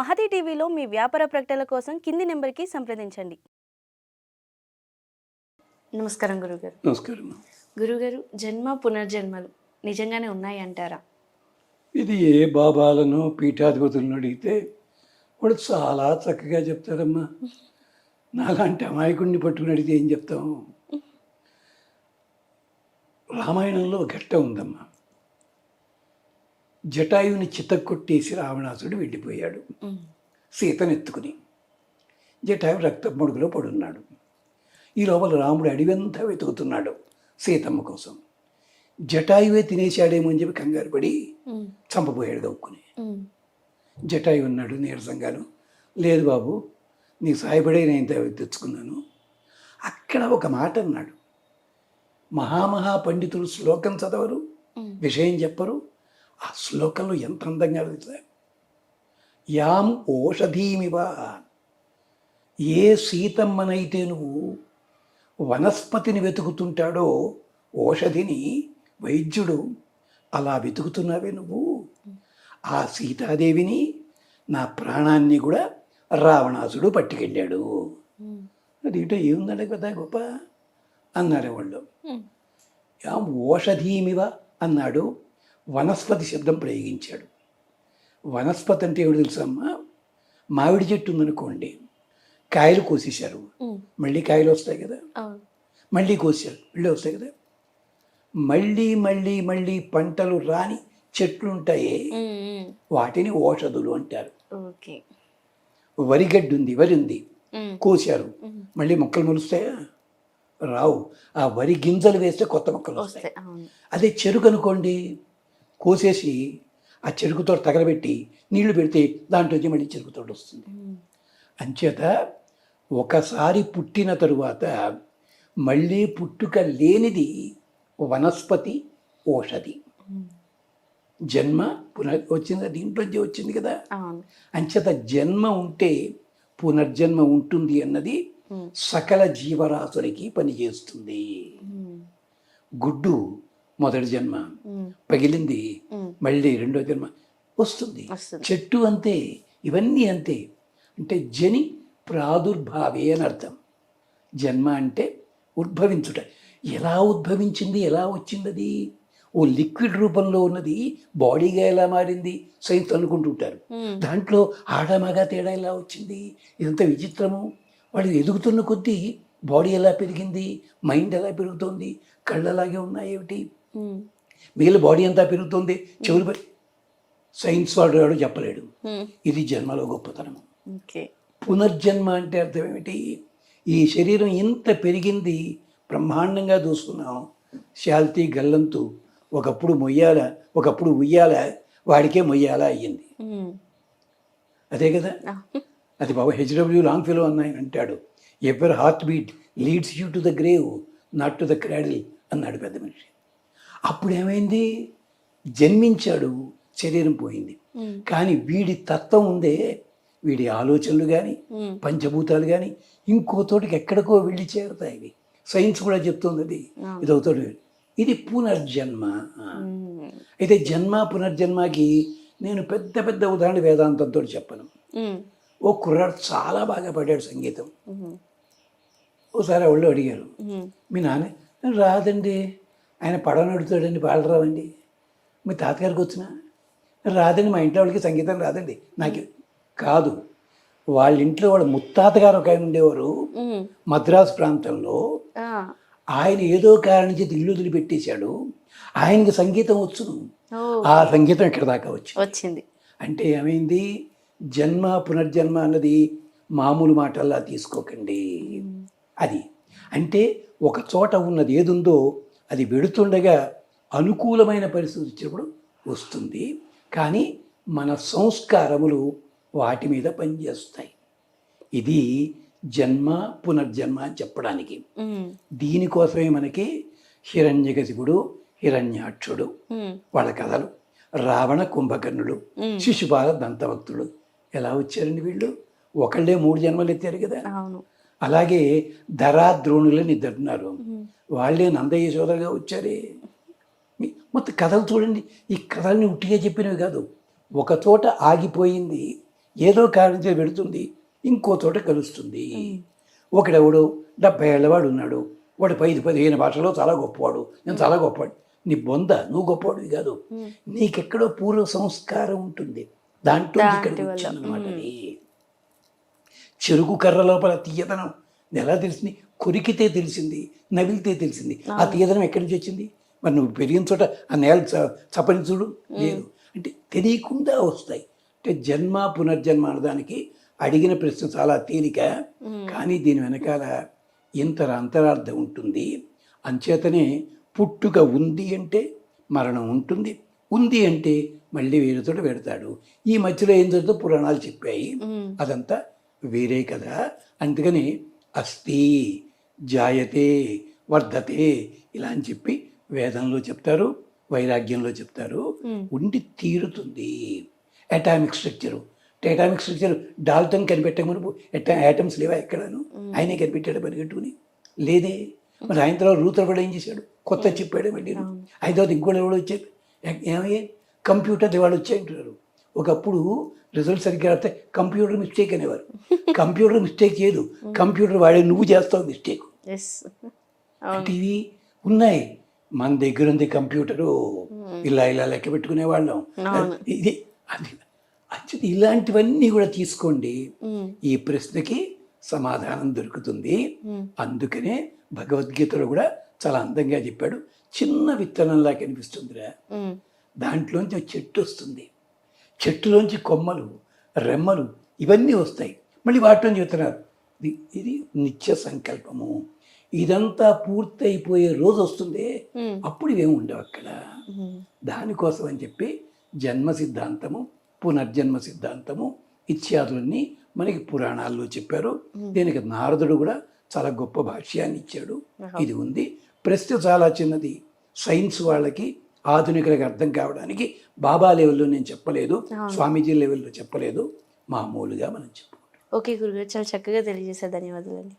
మహతి టీవీలో మీ వ్యాపార ప్రకటనల కోసం కింది నెంబర్కి సంప్రదించండి. నమస్కారం గురుగారు. నమస్కారం. గురుగారు జన్మ పునర్జన్మలు నిజంగానే ఉన్నాయి అంటారా ఇది ఏ బాబాలను పీఠాధిపతులను అడిగితే వాడు చాలా చక్కగా చెప్తారమ్మా. నాలాంటి అమాయకుడిని పట్టుకుని అడిగితే ఏం చెప్తాము రామాయణంలో ఘట్టం ఉందమ్మా. జటాయువుని చితక్కొట్టేసి రావణాసుడు వెళ్ళిపోయాడు. సీతనెత్తుకుని జటాయు రక్త మడుగులో పడున్నాడు. ఈ లోపల రాముడు అడివంతా వెతుకుతున్నాడు సీతమ్మ కోసం. జటాయువే తినేశాడేమో అని చెప్పి కంగారు పడి చంపబోయాడు గౌక్కుని జటాయు ఉన్నాడు నీరసంగాను లేదు బాబు నీ సాయపడే నేను ఇంత తెచ్చుకున్నాను. అక్కడ ఒక మాట అన్నాడు. మహామహా పండితులు శ్లోకం చదవరు విషయం చెప్పరు ఆ శ్లోకంలో ఎంత అందంగా తెలుసా? యాం ఓషధీమివ. ఏ సీతమ్మనైతే నువ్వు వనస్పతిని వెతుకుతుంటాడో ఓషధిని వైద్యుడు అలా వెతుకుతున్నావే నువ్వు. ఆ సీతాదేవిని నా ప్రాణాన్ని కూడా రావణాసుడు పట్టుకెళ్ళాడు. అదేంటో ఏముందండి కదా గొప్ప అన్నారు వాళ్ళు. యా ఓషధీమివ అన్నాడు. వనస్పతి శబ్దం ప్రయోగించాడు. వనస్పతి అంటే ఏమిటి తెలుసమ్మా మామిడి చెట్టు ఉందనుకోండి కాయలు కోసేశారు. మళ్ళీ కాయలు వస్తాయి కదా. మళ్ళీ కోసారు మళ్ళీ వస్తాయి కదా. మళ్ళీ మళ్ళీ మళ్ళీ పంటలు రాని చెట్లు ఉంటాయి వాటిని ఓషధులు అంటారు. వరిగడ్డి ఉంది వరి ఉంది. కోసారు మళ్ళీ మొక్కలు మొలుస్తాయా? రావు. ఆ వరి గింజలు వేస్తే కొత్త మొక్కలు వస్తాయి. అదే చెరుకు అనుకోండి కోసేసి ఆ చెరుకుతో తగలబెట్టి నీళ్ళు పెడితే దాంట్లోంచి మళ్ళీ చెరుకుతోట వస్తుంది. అంచేత ఒకసారి పుట్టిన తరువాత మళ్ళీ పుట్టుక లేనిది వనస్పతి ఓషధి. జన్మ పునర్ వచ్చింది దీంట్లోంచి వచ్చింది కదా. అంచేత జన్మ ఉంటే పునర్జన్మ ఉంటుంది అన్నది సకల జీవరాశులకి పనిచేస్తుంది. గుడ్డు మొదటి జన్మ. పగిలింది. మళ్ళీ రెండో జన్మ. వస్తుంది. చెట్టు అంతే ఇవన్నీ అంతే. అంటే జని ప్రాదుర్భావే అని అర్థం. జన్మ అంటే ఉద్భవించుట. ఎలా ఉద్భవించింది? ఎలా వచ్చింది అది ఓ లిక్విడ్ రూపంలో ఉన్నది. బాడీగా ఎలా మారింది? సైన్స్ అనుకుంటుంటారు దాంట్లో ఆడమగా తేడా ఎలా వచ్చింది? ఇదంతా విచిత్రము. వాడు ఎదుగుతున్న కొద్దీ బాడీ ఎలా పెరిగింది? మైండ్ ఎలా పెరుగుతోంది? కళ్ళు అలాగే ఉన్నాయి ఏమిటి మిగిలిన బాడీ అంతా పెరుగుతుంది? చెవులు సైన్స్ వాడు చెప్పలేడు. ఇది జన్మలో గొప్పతనం. పునర్జన్మ అంటే అర్థం ఏమిటి? ఈ శరీరం ఇంత పెరిగింది బ్రహ్మాండంగా చూసుకున్నాం శాల్తీ గల్లంతు ఒకప్పుడు మొయ్యాల ఒకప్పుడు ఉయ్యాల వాడికే మొయ్యాల అయ్యింది. అదే కదా? అది బాబు హెచ్డబ్ల్యూ లాంగ్ ఫిలో అన్న ఆయన అంటాడు. Ever heart beat leads you to the grave not to the cradle అన్నాడు పెద్ద మనిషి. అప్పుడు ఏమైంది జన్మించాడు శరీరం పోయింది. కానీ వీడి తత్వం ఉందే వీడి ఆలోచనలు కానీ పంచభూతాలు కానీ ఇంకో తోటికి ఎక్కడికో వెళ్ళి చేరుతాయి ఇవి సైన్స్ కూడా చెప్తుంది అది. ఇది అవుతాడు ఇది పునర్జన్మ. అయితే జన్మ పునర్జన్మకి నేను పెద్ద పెద్ద ఉదాహరణ వేదాంతంతో చెప్పను. ఓ కుర్రాడు చాలా బాగా పాడాడు సంగీతం. ఓసారి వాళ్ళు అడిగారు. మీ నాన్న రాదండి. ఆయన పడవని అడుగుతాడండి పాటలు రావండి మీ తాతగారికి వచ్చిన? రాదండి మా ఇంట్లో వాళ్ళకి సంగీతం రాదండి. నాకు కాదు. వాళ్ళ ఇంట్లో వాళ్ళ ముత్తాతగారు ఒక ఆయన ఉండేవారు. మద్రాసు ప్రాంతంలో. ఆయన ఏదో కారణం చేతి ఇల్లు వదిలిపెట్టేశాడు. ఆయనకి సంగీతం వచ్చును ఆ సంగీతం ఇక్కడ దాకా వచ్చి వచ్చింది. అంటే ఏమైంది? జన్మ పునర్జన్మ అన్నది మామూలు మాటల్లా తీసుకోకండి. అది. అంటే ఒక చోట ఉన్నది ఏదుందో అది వెడుతుండగా అనుకూలమైన పరిస్థితి వచ్చినప్పుడు వస్తుంది. కానీ మన సంస్కారములు వాటి మీద పనిచేస్తాయి. ఇది జన్మ పునర్జన్మ అని చెప్పడానికి. దీనికోసమే మనకి హిరణ్యకశిపుడు హిరణ్యాక్షుడు వాళ్ళ కథలు. రావణ కుంభకర్ణుడు శిశుపాల దంతభక్తుడు ఎలా వచ్చారండి వీళ్ళు? ఒకళ్ళే మూడు జన్మలు ఎత్తారు కదా అలాగే ధరా ద్రోణులని ఇద్దరున్నారు వాళ్ళే నంద యశోదగా వచ్చారే. మొత్తం కథలు చూడండి. ఈ కథల్ని ఉట్టిగా చెప్పినవి కాదు. ఒక చోట ఆగిపోయింది. ఏదో కారణం చేసి పెడుతుంది ఇంకో చోట కలుస్తుంది. ఒకడెవడు డెబ్బై ఏళ్ళవాడు ఉన్నాడు. వాడు పది పదిహేను భాషలో చాలా గొప్పవాడు. నేను చాలా గొప్పవాడు నీ బొంద నువ్వు గొప్పవాడివి కాదు. నీకెక్కడో పూర్వ సంస్కారం ఉంటుంది. దాంట్లో ఇక్కడికి వచ్చానమాట అది చెరుకు కర్ర లోపల తీయదనం. ఎలా తెలిసింది. కొరికితే తెలిసింది నవిలితే తెలిసింది. ఆ తీయదనం ఎక్కడి నుంచి వచ్చింది? మరి నువ్వు పెరిగిన చోట ఆ నేల చ- చప్పని చూడు. లేదు. అంటే తెలియకుండా వస్తాయి. అంటే జన్మ పునర్జన్మ అనడానికి అడిగిన ప్రశ్న చాలా తేలిక. కానీ దీని వెనకాల ఇంత అంతరార్థం ఉంటుంది. అంచేతనే పుట్టుక ఉంది అంటే మరణం ఉంటుంది. ఉంది అంటే మళ్ళీ వేరే చోట పెడతాడు. ఈ మధ్యలో ఏం జరుగుతుందో పురాణాలు చెప్పాయి. అదంతా వేరే కదా. అందుకని అస్థి జాయతే వర్ధతే ఇలా అని చెప్పి వేదంలో చెప్తారు వైరాగ్యంలో చెప్తారు. ఉండి తీరుతుంది. Atomic structure atomic structure Dalton కనిపెట్టే మునుపు ఎటా యాటమ్స్ లేవా ఎక్కడాను? ఆయనే కనిపెట్టాడు పరిగెట్టుకుని లేదే. మరి ఆయన తర్వాత రూతర్ కూడా ఏం చేశాడు? కొత్త చెప్పాడు మళ్ళీ ఆయన తర్వాత ఇంకోటి ఎవడో వచ్చాడు ఏమయ్యే? కంప్యూటర్ వాళ్ళు వచ్చాయంటున్నారు ఒకప్పుడు రిజల్ట్ సరిగ్గా రాస్తే కంప్యూటర్ మిస్టేక్ అనేవారు. కంప్యూటర్ మిస్టేక్ చేయదు. కంప్యూటర్ వాడే నువ్వు చేస్తావు మిస్టేక్ అంటే ఇవి ఉన్నాయి. మన దగ్గర ఉంది కంప్యూటరు. ఇలా ఇలా లెక్క పెట్టుకునే వాళ్ళం. ఇది అది ఇలాంటివన్నీ కూడా తీసుకోండి. ఈ ప్రశ్నకి సమాధానం దొరుకుతుంది. అందుకనే భగవద్గీతలో కూడా చాలా అందంగా చెప్పాడు. చిన్న విత్తనంలా కనిపిస్తుందిరా. దాంట్లోంచి చెట్టు వస్తుంది. చెట్టులోంచి కొమ్మలు రెమ్మలు ఇవన్నీ వస్తాయి. మళ్ళీ వాటిలోంచి చెప్తున్నారు. ఇది నిత్య సంకల్పము. ఇదంతా పూర్తయిపోయే రోజు వస్తుంది అప్పుడు ఇవేమి ఉండవు అక్కడ. దానికోసం అని చెప్పి జన్మ సిద్ధాంతము పునర్జన్మ సిద్ధాంతము ఇత్యాదులన్నీ మనకి పురాణాల్లో చెప్పారు. దీనికి నారదుడు కూడా చాలా గొప్ప భాష్యాన్ని ఇచ్చాడు. ఇది ఉంది. ప్రశ్న చాలా చిన్నది. సైన్స్ వాళ్ళకి ఆధునికులకు అర్థం కావడానికి బాబా లెవెల్లో నేను చెప్పలేదు. స్వామీజీ లెవెల్లో చెప్పలేదు. మామూలుగా మనం చెప్పుకుంటాం. ఓకే గురుగారు చాలా చక్కగా తెలియజేశారు. ధన్యవాదాలండి.